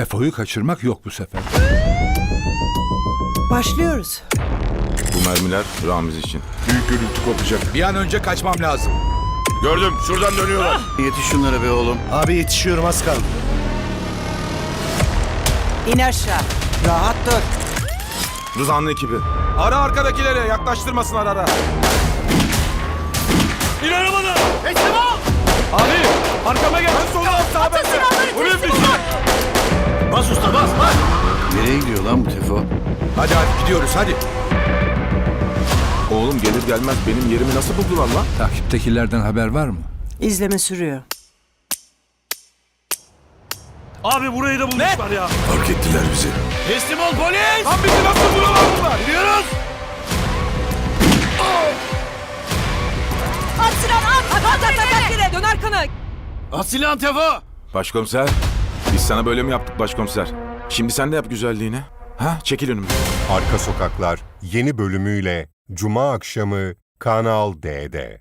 Tefoyu kaçırmak yok bu sefer. Başlıyoruz. Bu mermiler Ramiz için. Büyük gürültü kopacak. Bir an önce kaçmam lazım. Gördüm. Şuradan dönüyorlar. Yetiş şunlara be oğlum. Abi yetişiyorum az kaldı. İn aşağı. Rahat dur. Rıza'nın ekibi. Ara arkadakilere. Yaklaştırmasınlar ara. İn arabadan. Teslim ol. Abi arkama gel. Ben solda Bas usta bas bas. Nereye gidiyor lan bu Tefo? Hadi hadi gidiyoruz hadi. Oğlum gelir gelmez benim yerimi nasıl buldular lan? Takiptekilerden haber var mı? İzleme sürüyor. Abi burayı da bulmuşlar ya. Fark ettiler bizi. Teslim ol polis. Lan bizi nasıl bulamadılar? Gidiyoruz. At silahını at! At at at at yere! Dön arkana! At silahını Tefo! Başkomiser. Biz sana böyle mi yaptık başkomiser? Şimdi sen de yap güzelliğini. Ha çekil önümden. Arka Sokaklar yeni bölümüyle Cuma akşamı Kanal D'de.